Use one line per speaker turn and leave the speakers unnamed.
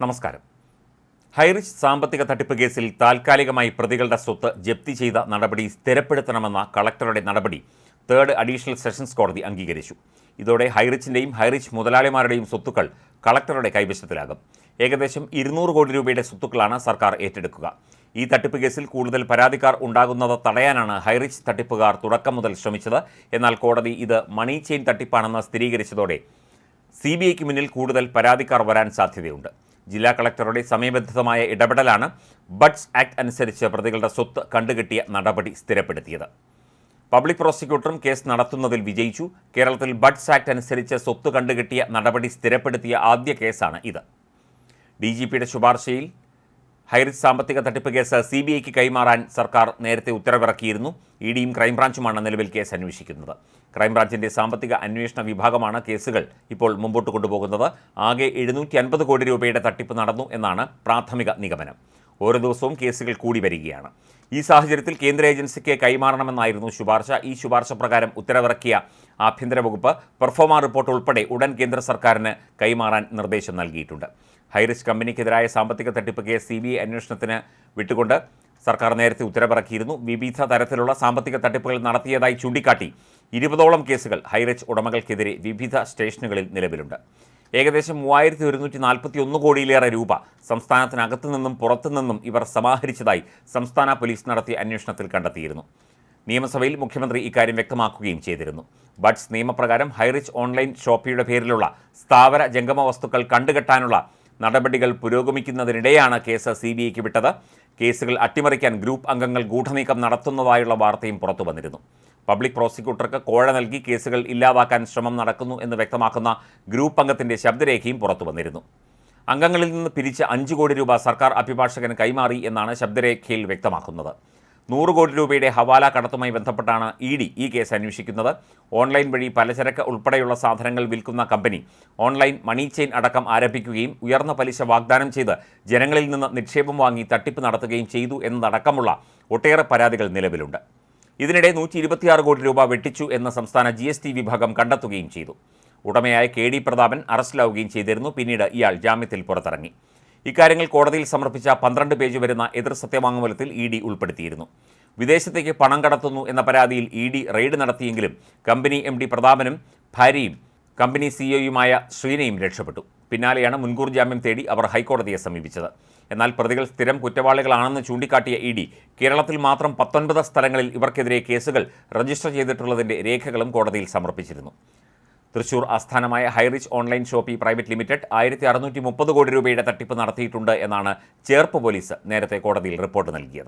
നമസ്കാരം. ഹൈറിച്ച് സാമ്പത്തിക തട്ടിപ്പ് കേസിൽ താൽക്കാലികമായി പ്രതികളുടെ സ്വത്ത് ജപ്തി ചെയ്ത നടപടി സ്ഥിരപ്പെടുത്തണമെന്ന കളക്ടറുടെ നടപടി തേർഡ് അഡീഷണൽ സെഷൻസ് കോടതി അംഗീകരിച്ചു. ഇതോടെ ഹൈറിച്ചിന്റെയും ഹൈറിച്ച് മുതലാളിമാരുടെയും സ്വത്തുക്കൾ കളക്ടറുടെ കൈവശത്തിലാകും. ഏകദേശം ഇരുന്നൂറ് കോടി രൂപയുടെ സ്വത്തുക്കളാണ് സർക്കാർ ഏറ്റെടുക്കുക. ഈ തട്ടിപ്പ് കേസിൽ കൂടുതൽ പരാതിക്കാർ ഉണ്ടാകുന്നത് തടയാനാണ് ഹൈറിച്ച് തട്ടിപ്പുകാർ തുടക്കം മുതൽ ശ്രമിച്ചത്. എന്നാൽ കോടതി ഇത് മണി ചെയിൻ തട്ടിപ്പാണെന്ന് സ്ഥിരീകരിച്ചതോടെ സി ബി ഐക്ക് മുന്നിൽ കൂടുതൽ പരാതിക്കാർ വരാൻ സാധ്യതയുണ്ട്. ജില്ലാ കളക്ടറുടെ സമയബന്ധിതമായ ഇടപെടലാണ് ബഡ്സ് ആക്ട് അനുസരിച്ച് പ്രതികളുടെ സ്വത്ത് കണ്ടുകിട്ടിയ നടപടി സ്ഥിരപ്പെടുത്തിയത്. പബ്ലിക് പ്രോസിക്യൂട്ടറും കേസ് നടത്തുന്നതിൽ വിജയിച്ചു. കേരളത്തിൽ ബഡ്സ് ആക്ട് അനുസരിച്ച് സ്വത്ത് കണ്ടുകിട്ടിയ നടപടി സ്ഥിരപ്പെടുത്തിയ ആദ്യ കേസാണ് ഇത്. ഡി ജി പിയുടെ ശുപാർശയിൽ ഹൈറിച്ച് സാമ്പത്തിക തട്ടിപ്പ് കേസ് സി ബി ഐക്ക് കൈമാറാൻ സർക്കാർ നേരത്തെ ഉത്തരവിറക്കിയിരുന്നു. ഇ ഡിയും ക്രൈംബ്രാഞ്ചുമാണ് നിലവിൽ കേസ് അന്വേഷിക്കുന്നത്. ക്രൈംബ്രാഞ്ചിന്റെ സാമ്പത്തിക അന്വേഷണ വിഭാഗമാണ് കേസുകൾ ഇപ്പോൾ മുമ്പോട്ട് കൊണ്ടുപോകുന്നത്. ആകെ എഴുന്നൂറ്റി അൻപത് കോടി രൂപയുടെ തട്ടിപ്പ് നടന്നു എന്നാണ് പ്രാഥമിക നിഗമനം. ഓരോ ദിവസവും കേസുകൾ കൂടി വരികയാണ്. ഈ സാഹചര്യത്തിൽ കേന്ദ്ര ഏജൻസിക്ക് കൈമാറണമെന്നായിരുന്നു ശുപാർശ. ഈ ശുപാർശ പ്രകാരം ഉത്തരവിറക്കിയ ആഭ്യന്തര വകുപ്പ് പെർഫോമ റിപ്പോർട്ട് ഉൾപ്പെടെ ഉടൻ കേന്ദ്ര സർക്കാരിന് കൈമാറാൻ നിർദ്ദേശം നൽകിയിട്ടുണ്ട്. ഹൈറിസ്ക് കമ്പനിക്കെതിരായ സാമ്പത്തിക തട്ടിപ്പ് കേസ് സി ബി ഐ അന്വേഷണത്തിന് വിട്ടുകൊണ്ട് സർക്കാർ നേരത്തെ ഉത്തരവിറക്കിയിരുന്നു. വിവിധ തരത്തിലുള്ള സാമ്പത്തിക തട്ടിപ്പുകൾ നടത്തിയതായി ചൂണ്ടിക്കാട്ടി ഇരുപതോളം കേസുകൾ ഹൈറിച്ച് ഉടമകൾക്കെതിരെ വിവിധ സ്റ്റേഷനുകളിൽ നിലവിലുണ്ട്. ഏകദേശം മൂവായിരത്തി ഒരുന്നൂറ്റി നാൽപ്പത്തി ഒന്ന് കോടിയിലേറെ രൂപ സംസ്ഥാനത്തിനകത്തു നിന്നും പുറത്തു നിന്നും ഇവർ സമാഹരിച്ചതായി സംസ്ഥാന പോലീസ് നടത്തിയ അന്വേഷണത്തിൽ കണ്ടെത്തിയിരുന്നു. നിയമസഭയിൽ മുഖ്യമന്ത്രി ഇക്കാര്യം വ്യക്തമാക്കുകയും ചെയ്തിരുന്നു. ബഡ്സ് നിയമപ്രകാരം ഹൈറിച്ച് ഓൺലൈൻ ഷോപ്പിയുടെ പേരിലുള്ള സ്ഥാവര ജംഗമ വസ്തുക്കൾ കണ്ടുകെട്ടാനുള്ള നടപടികൾ പുരോഗമിക്കുന്നതിനിടെയാണ് കേസ് സി ബി ഐക്ക് വിട്ടത്. കേസുകൾ അട്ടിമറിക്കാൻ ഗ്രൂപ്പ് അംഗങ്ങൾ ഗൂഢനീക്കം നടത്തുന്നതായുള്ള വാർത്തയും പുറത്തു വന്നിരുന്നു. പബ്ലിക് പ്രോസിക്യൂട്ടർക്ക് കോഴ നൽകി കേസുകൾ ഇല്ലാതാക്കാൻ ശ്രമം നടക്കുന്നു എന്ന് വ്യക്തമാക്കുന്ന ഗ്രൂപ്പ് അംഗത്തിന്റെ ശബ്ദരേഖയും പുറത്തു വന്നിരുന്നു. അംഗങ്ങളിൽ നിന്ന് പിരിച്ച അഞ്ച് കോടി രൂപ സർക്കാർ അഭിഭാഷകന് കൈമാറി എന്നാണ് ശബ്ദരേഖയിൽ വ്യക്തമാക്കുന്നത്. നൂറ് കോടി രൂപയുടെ ഹവാല കടത്തുമായി ബന്ധപ്പെട്ടാണ് ഇ ഡി ഈ കേസ് അന്വേഷിക്കുന്നത്. ഓൺലൈൻ വഴി പലചരക്ക് ഉൾപ്പെടെയുള്ള സാധനങ്ങൾ വിൽക്കുന്ന കമ്പനി ഓൺലൈൻ മണി ചെയിൻ അടക്കം ആരംഭിക്കുകയും ഉയർന്ന പലിശ വാഗ്ദാനം ചെയ്ത് ജനങ്ങളിൽ നിന്ന് നിക്ഷേപം വാങ്ങി തട്ടിപ്പ് നടത്തുകയും ചെയ്തു എന്നതടക്കമുള്ള ഒട്ടേറെ പരാതികൾ നിലവിലുണ്ട്. ഇതിനിടെ നൂറ്റി ഇരുപത്തിയാറ് കോടി രൂപ വെട്ടിച്ചു എന്ന സംസ്ഥാന ജി എസ് ടി വിഭാഗം കണ്ടെത്തുകയും ചെയ്തു. ഉടമയായ കെ ഡി പ്രതാപൻ അറസ്റ്റിലാവുകയും ചെയ്തിരുന്നു. പിന്നീട് ഇയാൾ ജാമ്യത്തിൽ പുറത്തിറങ്ങി. ഇക്കാര്യങ്ങൾ കോടതിയിൽ സമർപ്പിച്ച പന്ത്രണ്ട് പേജ് വരുന്ന എതിർ സത്യവാങ്മൂലത്തിൽ ഇ ഡി ഉൾപ്പെടുത്തിയിരുന്നു. വിദേശത്തേക്ക് പണം കടത്തുന്നു എന്ന പരാതിയിൽ ഇ ഡി റെയ്ഡ് നടത്തിയെങ്കിലും കമ്പനി എം ഡി പ്രതാപനും ഭാര്യയും കമ്പനി സിഇഒയുമായ ശ്രീനയും രക്ഷപ്പെട്ടു. പിന്നാലെയാണ് മുൻകൂർ ജാമ്യം തേടി അവർ ഹൈക്കോടതിയെ സമീപിച്ചത്. എന്നാൽ പ്രതികൾ സ്ഥിരം കുറ്റവാളികളാണെന്ന് ചൂണ്ടിക്കാട്ടിയ ഇ ഡി കേരളത്തിൽ മാത്രം പത്തൊൻപത് സ്ഥലങ്ങളിൽ ഇവർക്കെതിരെ കേസുകൾ രജിസ്റ്റർ ചെയ്തിട്ടുള്ളതിന്റെ രേഖകളും കോടതിയിൽ സമർപ്പിച്ചിരുന്നു. തൃശൂർ ആസ്ഥാനമായ Highrich online shoppy private limited ആയിരത്തി അറുന്നൂറ്റി മുപ്പത് കോടി രൂപയുടെ തട്ടിപ്പ് നടത്തിയിട്ടുണ്ട് എന്നാണ് ചേർപ്പ് പോലീസ് നേരത്തെ കോടതിയിൽ റിപ്പോർട്ട് നൽകിയത്.